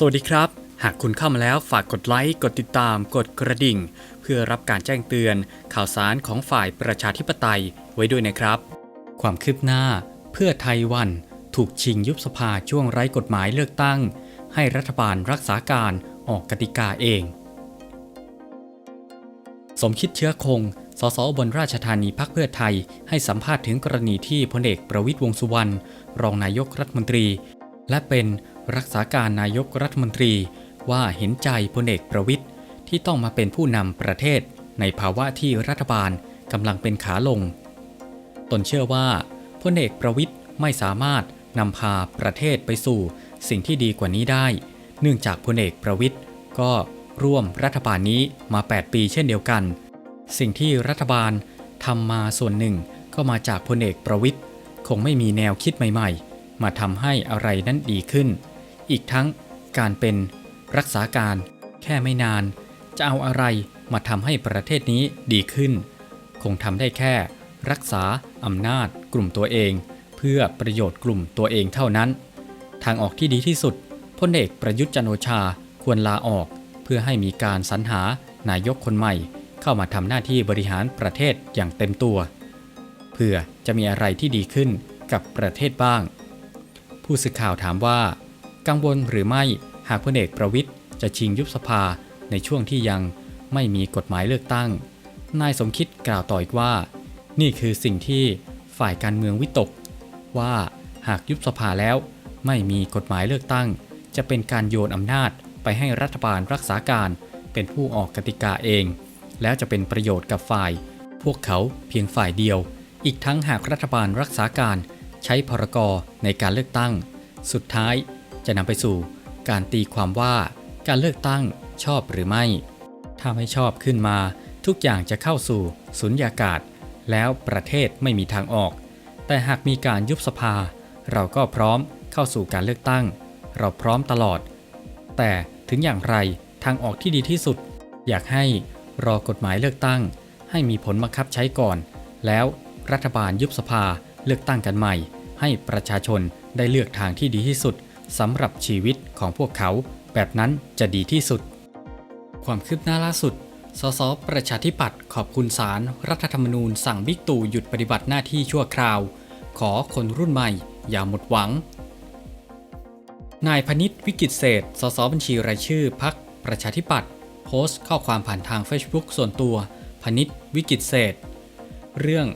สวัสดีครับ หากคุณเข้ามาแล้วฝากกดไลค์ กดติดตาม กดกระดิ่ง เพื่อรับการแจ้งเตือน ข่าวสารของฝ่ายประชาธิปไตยไว้ด้วยนะครับ ความคืบหน้า เพื่อไทยวัน ถูกชิงยุบสภาช่วงไร้กฎหมายเลือกตั้ง ให้รัฐบาลรักษาการออกกติกาเอง สมคิดเชื้อคง สสบนราชธานีพักเพื่อไทย ให้สัมภาษณ์ถึงกรณีที่พลเอกประวิตยวงสุวรรณรองนายกรัฐมนตรี และเป็น รักษาการนายกรัฐมนตรีว่าเห็นใจพลเอกประวิตยที่ต้องมาเป็นผู้นำประเทศ ในภาวะที่รัฐบาลกำลังเป็นขาลง ตนเชื่อว่าพลเอกประวิตยไม่สามารถนำพาประเทศไปสู่สิ่งที่ดีกว่านี้ได้ เนื่องจากพลเอกประวิตยก็ร่วมรัฐบาลนี้มา 8 ปีเช่นเดียวกัน สิ่งที่รัฐบาลทำมาส่วนหนึ่งก็มาจากพลเอกประวิตยคงไม่มีแนวคิดใหม่ ๆ มาทำให้อะไรนั้นดีขึ้น อีกทั้งการเป็นรักษาการ แค่ไม่นาน จะเอาอะไรมาทำให้ประเทศนี้ดีขึ้น คงทำได้แค่ รักษาอำนาจกลุ่มตัวเอง เพื่อประโยชน์กลุ่มตัวเองเท่านั้น ทางออกที่ดีที่สุดพลเอกประยุทธ์จันโอชาควรลาออก เพื่อให้มีการสรรหานายกคนใหม่ เข้ามาทำหน้าที่บริหารประเทศอย่างเต็มตัว เพื่อจะมีอะไรที่ดีขึ้นกับประเทศบ้าง ผู้สื่อข่าวถามว่า กังวลหรือไม่หากพลเอกประวิทย์จะชิงยุบสภาในช่วงที่ยังไม่มีกฎหมายเลือกตั้ง นายสมคิดกล่าวต่ออีกว่า นี่คือสิ่งที่ฝ่ายการเมืองวิตก ว่าหากยุบสภาแล้ว ไม่มีกฎหมายเลือกตั้ง จะเป็นการโยนอำนาจไปให้รัฐบาลรักษาการเป็นผู้ออกกติกาเอง แล้วจะเป็นประโยชน์กับฝ่าย พวกเขาเพียงฝ่ายเดียว อีกทั้งหากรัฐบาลรักษาการใช้พรกรในการเลือกตั้ง สุดท้าย จะนำไปสู่การตีความว่าการเลือกตั้งชอบหรือไม่ ถ้าไม่ชอบขึ้นมา ทุกอย่างจะเข้าสู่สุญญากาศ แล้วประเทศไม่มีทางออก แต่หากมีการยุบสภา เราก็พร้อมเข้าสู่การเลือกตั้ง เราพร้อมตลอด แต่ถึงอย่างไรทางออกที่ดีที่สุด อยากให้รอกฎหมายเลือกตั้ง ให้มีผลบังคับใช้ก่อน แล้วรัฐบาลยุบสภาเลือกตั้งกันใหม่ ให้ประชาชนได้เลือกทางที่ดีที่สุด สำหรับชีวิตของพวกเขาแบบนั้นจะดีที่สุด ความคืบหน้าล่าสุด สส ประชาธิปัตย์ขอบคุณศาลรรัฐธรรมนูญสั่งบิ๊กตู่หยุดปฏิบัติหน้าที่ชั่วคราว ขอคนรุ่นใหม่ อย่าหมดหวัง นายพนิษฐ์วิกิตเศษ สสบัญชีรายชื่อพักประชาธิปัตย์โพสต์ข้อความผ่านทาง Facebook ส่วนตัว พนิษฐ์วิกิตเศษ เรื่อง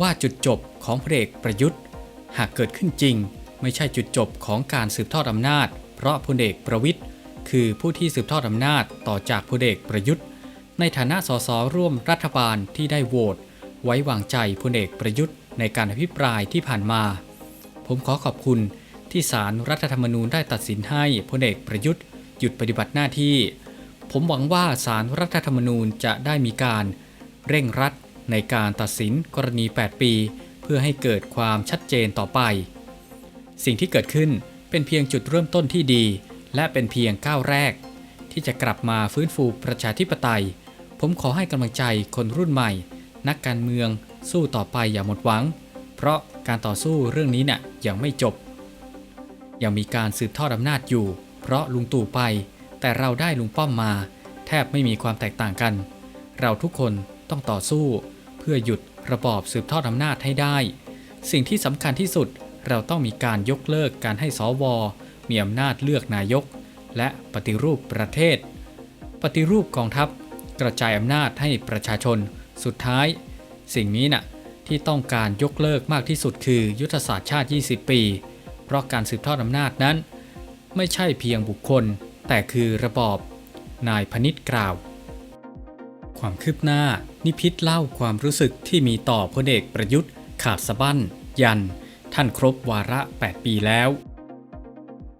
ว่าจุดจบของพลเอกประยุทธ์ หากเกิดขึ้นจริง ไม่ใช่จุดจบของการสืบทอดอำนาจ เพราะพลเอกประวิทย์คือผู้ที่สืบทอดอำนาจต่อจากพลเอกประยุทธ์ ในฐานะสสร่วมรัฐบาลที่ได้โหวตไว้วางใจพลเอกประยุทธ์ ในการอภิปรายที่ผ่านมา ผมขอขอบคุณที่ศาลรรัฐธรรมนูญได้ตัดสินให้พลเอกประยุทธ์ หยุดปฏิบัติหน้าที่ ผมหวังว่าศาลรรัฐธรรมนูญจะได้มีการเร่งรัดในการตัดสินกรณี 8 ปี เพื่อให้เกิดความชัดเจนต่อไป สิ่งที่เกิดขึ้นเป็นเพียงจุดเริ่มต้นที่ดี และเป็นเพียงก้าวแรก ที่จะกลับมาฟื้นฟูประชาธิปไตย ผมขอให้กำลังใจคนรุ่นใหม่ นักการเมืองสู้ต่อไปอย่าหมดหวัง เพราะการต่อสู้เรื่องนี้น่ะยังไม่จบ ยังมีการสืบทอดอำนาจอยู่ เพราะลุงตู่ไป แต่เราได้ลุงป้อมมา แทบไม่มีความแตกต่างกัน เราทุกคนต้องต่อสู้ เพื่อหยุดระบอบสืบทอดอำนาจให้ได้ สิ่งที่สำคัญที่สุด เราต้องมีการยกเลิกการให้สว มีอำนาจเลือกนายก และปฏิรูปประเทศ ปฏิรูปกองทัพ กระจายอำนาจให้ประชาชน สุดท้าย สิ่งนี้นะ่ะที่ต้องการยกเลิกมากที่สุดคือยุทธศาสตร์ชาติ 20 ปี เพราะการสืบทอดอำนาจนั้น ไม่ใช่เพียงบุคคล แต่คือระบอบ นายพนิษฐ์กล่าว ความคืบหน้านิพิษเล่าความรู้สึกที่มีต่อพลเอกประยุทธ์ ขาดสะบั้น ยัน ท่านครบวาระ 8 ปีแล้ว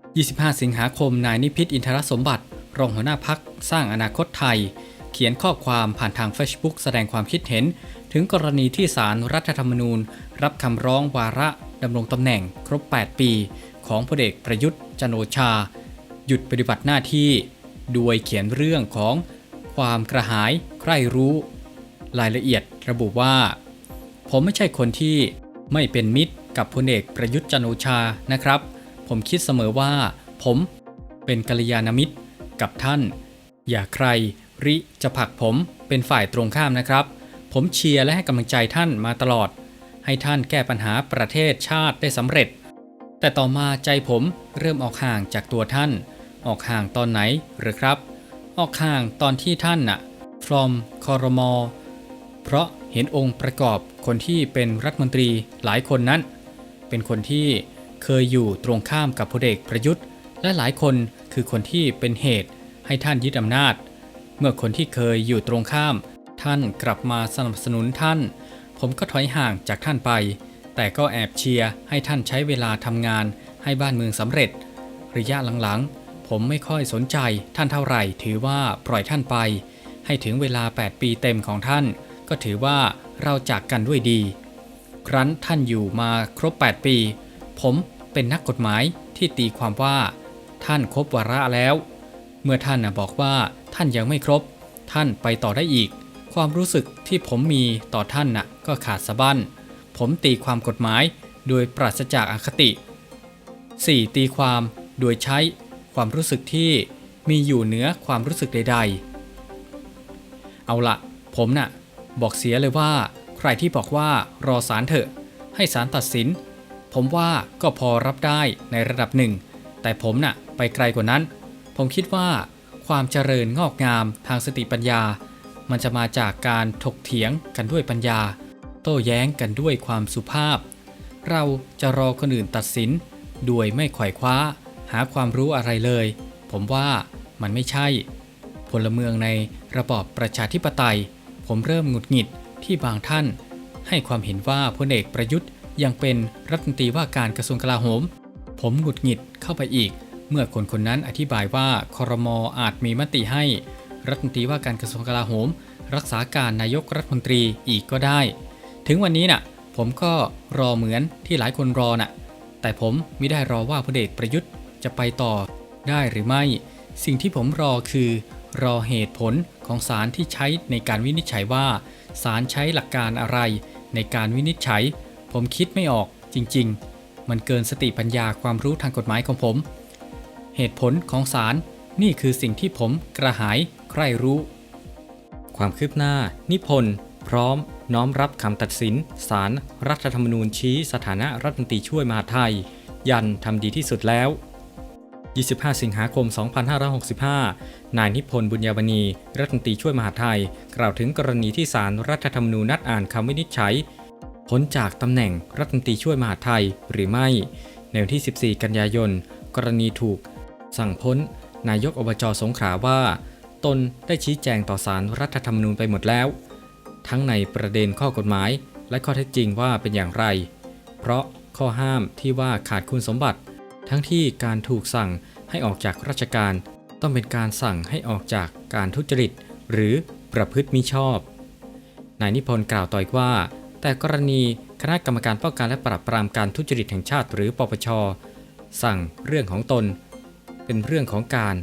25 สิงหาคมนายนิพิษอินทรสมบัติ รองหัวหน้าพักสร้างอนาคตไทย เขียนข้อความผ่านทาง Facebook แสดงความคิดเห็น ถึงกรณีที่ศาลรรัฐธรรมนูญ รับคำร้องวาระดำรงตำแหน่งครบ 8 ปี ของพลเอกประยุทธ์จันโอชา หยุดปฏิบัติหน้าที่โดยเขียนเรื่องของความกระหายใคร่รู้ รายละเอียดระบุว่า ผมไม่ใช่คนที่ไม่เป็นมิตรกับพลเอกประยุทธ์จันโอชานะครับ ผมคิดเสมอว่า ผมเปเป็นกัลยาณมิตรกับท่าน อย่าใครริจะผลักผมเป็นฝ่ายตรงข้ามนะครับ ผมเชียร์และให้กำลังใจท่านมาตลอด ให้ท่านแก้ปัญหาประเทศชาติได้สำเร็จ แต่ต่อมาใจผมเริ่มออกห่างจากตัวท่าน ออกห่างตอนไหนหรือครับ ออกห่างตอนที่ท่านน่ะ from คอรมอเพราะเห็นองค์ประกอบคนที่เป็นรัฐมนตรีหลายคนนั้น เป็นคนที่เคยอยู่ตรงข้ามกับพลเอกประยุทธ์ และหลายคนคือคนที่เป็นเหตุให้ท่านยึดอำนาจ เมื่อคนที่เคยอยู่ตรงข้าม ท่านกลับมาสนับสนุนท่าน ผมก็ถอยห่างจากท่านไป แต่ก็แอบเชียร์ให้ท่านใช้เวลาทำงานให้บ้านเมืองสำเร็จ ระยะหลังๆ ผมไม่ค่อยสนใจท่านเท่าไหร่ ถือว่าปล่อยท่านไป ให้ถึงเวลา 8 ปีเต็มของท่าน ก็ถือว่าเราจากกันด้วยดี ครั้นท่านอยู่มาครบ 8 ปี ผมเป็นนักกฎหมายที่ตีความว่า ท่านครบวาระแล้ว เมื่อท่านบอกว่าท่านยังไม่ครบ ท่านไปต่อได้อีก ความรู้สึกที่ผมมีต่อท่านน่ะก็ขาดสะบั้น ผมตีความกฎหมายโดยปราศจากอคติ 4. ตีความโดยใช้ความรู้สึกที่มีอยู่เหนือความรู้สึกใด ๆ เอาละผมน่ะ บอกเสียเลยว่า ใครที่บอกว่ารอศาลเถอะ ให้ศาลตัดสิน ผมว่าก็พอรับได้ในระดับหนึ่ง แต่ผมน่ะไปไกลกว่านั้น ผมคิดว่าความเจริญงอกงามทางสติปัญญา มันจะมาจากการถกเถียงกันด้วยปัญญา โต้แย้งกันด้วยความสุภาพ เราจะรอคนอื่นตัดสินด้วยไม่ไขว่คว้า หาความรู้อะไรเลย ผมว่ามันไม่ใช่ พลเมืองในระบอบประชาธิปไตย ผมเริ่มหงุดหงิด ที่บางท่าน ให้ความเห็นว่าพลเอกประยุทธ์ยังเป็นรัฐมนตรีว่าการกระทรวงกลาโหม ผมหงุดหงิดเข้าไปอีก เมื่อคนคนนั้นอธิบายว่าคอรมออาจมีมติให้ รัฐมนตรีว่าการกระทรวงกลาโหม รักษาการนายกรัฐมนตรีอีกก็ได้ ถึงวันนี้น่ะ ผมก็รอเหมือนที่หลายคนรอน่ะ แต่ผมไม่ได้รอว่าพลเอกประยุทธ์จะไปต่อได้หรือไม่ สิ่งที่ผมรอคือ รอเหตุผลของศาลที่ใช้ในการวินิจฉัยว่า ศาลใช้หลักการอะไร ในการวินิจฉัย ผมคิดไม่ออกจริง ๆ มันเกินสติปัญญาความรู้ทางกฎหมายของผม เหตุผลของศาลนี่คือสิ่งที่ผมกระหายใคร่รู้ ความคืบหน้า นิพนธ์พร้อม น้อมรับคำตัดสินศาลรรัฐธรรมนูญชี้สถานะรัฐมนตรีช่วยมหาไทย ยันทำดีที่สุดแล้ว 25 สิงหาคม 2565 นายนิพนธ์บุญญาวณี รัฐมนตรีช่วยมหาไทย กล่าวถึงกรณีที่ศาลรรัฐธรรมนูญนัดอ่านคำวินิจฉัยพ้นจากตำแหน่งรัฐมนตรีช่วยมหาไทยหรือไม่ ในวันที่ 14 กันยายน กรณีถูก สั่งพ้น นายกอบจสงขลาว่า ตนได้ชี้แจงต่อศาลรรัฐธรรมนูญไปหมดแล้ว ทั้งในประเด็นข้อกฎหมาย และข้อเท็จจริงว่าเป็นอย่างไร เพราะข้อห้ามที่ว่าขาดคุณสมบัติ ทั้งที่การถูกสั่งให้ออกจากราชการ ต้องเป็นการสั่งให้ออกจากการทุจริต หรือประพฤติมิชอบ นายนิพนธ์กล่าวต่ออีกว่า แต่กรณีคณะกรรมการป้องกันและปราบปรามการทุจริตแห่งชาติหรือปปช สั่งเรื่องของตน เป็นเรื่องของการ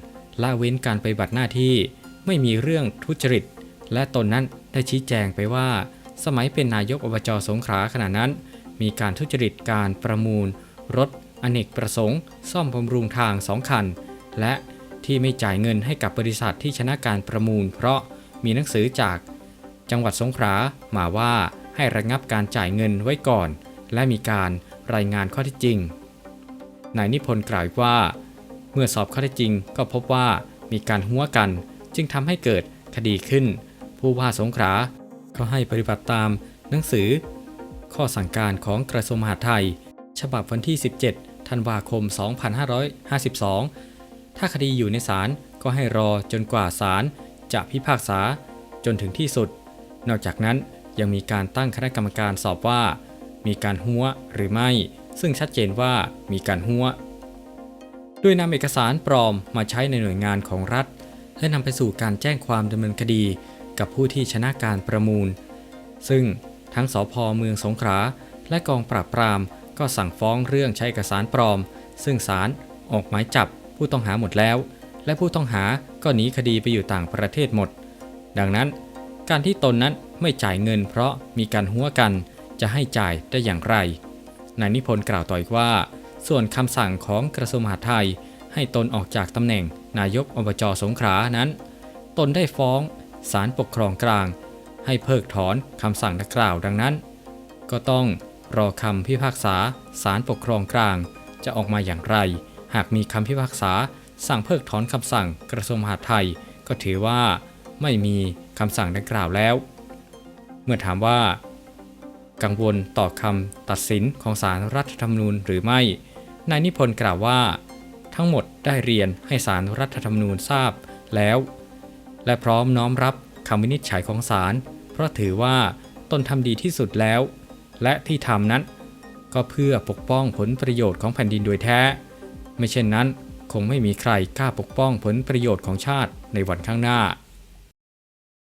ละเว้นการปฏิบัติหน้าที่ ไม่มีเรื่องทุจริต และตนนั้นได้ชี้แจงไปว่า สมัยเป็นนายกอบจสงขลาขณะนั้น มีการทุจริตการประมูล รถ อเนกประสงค์ ซ่อมบำรุงทางสองคัน และที่ไม่จ่ายเงินให้กับบริษัทที่ชนะการประมูล เพราะมีหนังสือจากจังหวัดสงขลามาว่าให้ระงับการจ่ายเงินไว้ก่อน และมีการรายงานข้อเท็จจริง นายนิพนธ์กล่าวว่า เมื่อสอบข้อเท็จจริงก็พบว่ามีการหัวกัน จึงทำให้เกิดคดีขึ้น ผู้ว่าสงขลาก็ให้ปฏิบัติตามหนังสือ ข้อสั่งการของกระทรวงมหาดไทย ฉบับวันที่ 17 ธันวาคม 2552 ถ้าคดีอยู่ในศาลก็ให้รอจนกว่าศาลจะพิพากษาจนถึงที่สุด นอกจากนั้นยังมีการตั้งคณะกรรมการสอบว่า มีการหัวหรือไม่ ซึ่งชัดเจนว่ามีการหัวด้วยนำเอกสารปลอมมาใช้ในหน่วยงานของรัฐ และนำไปสู่การแจ้งความดำเนินคดีกับผู้ที่ชนะการประมูล ซึ่งทั้งสพเมืองสงขลาและกองปราบปราม ก็สั่งฟ้องเรื่องใช้เอกสารปลอม ซึ่งศาลออกหมายจับผู้ต้องหาหมดแล้ว และผู้ต้องหาก็หนีคดีไปอยู่ต่างประเทศหมด ดังนั้นการที่ตนนั้นไม่จ่ายเงินเพราะมีการหัวกันจะให้จ่ายได้อย่างไร นายนิพนธ์กล่าวต่ออีกว่า ส่วนคำสั่งของกระทรวงมหาดไทย ให้ตนออกจากตำแหน่งนายกอบจสงขลานั้น ตนได้ฟ้องศาลปกครองกลาง ให้เพิกถอนคำสั่งดังกล่าวดังนั้น ก็ต้อง รอคำพิพากษาศาลปกครองกลาง จะออกมาอย่างไร หากมีคำพิพากษา สั่งเพิกถอนคำสั่งกระทรวงมหาดไทย ก็ถือว่าไม่มีคำสั่งดังกล่าวแล้ว เมื่อถามว่า กังวลต่อคำตัดสินของศาลรัฐธรรมนูญหรือไม่ นายนิพนธ์กล่าวว่า ทั้งหมดได้เรียนให้ศาลรัฐธรรมนูญทราบแล้ว และพร้อมน้อมรับคำวินิจฉัยของศาลเพราะถือว่าตนทำดีที่สุดแล้ว และที่ทำนั้น ก็เพื่อปกป้องผลประโยชน์ของแผ่นดินโดยแท้ ไม่เช่นนั้น คงไม่มีใครกล้าปกป้องผลประโยชน์ของชาติในวันข้างหน้า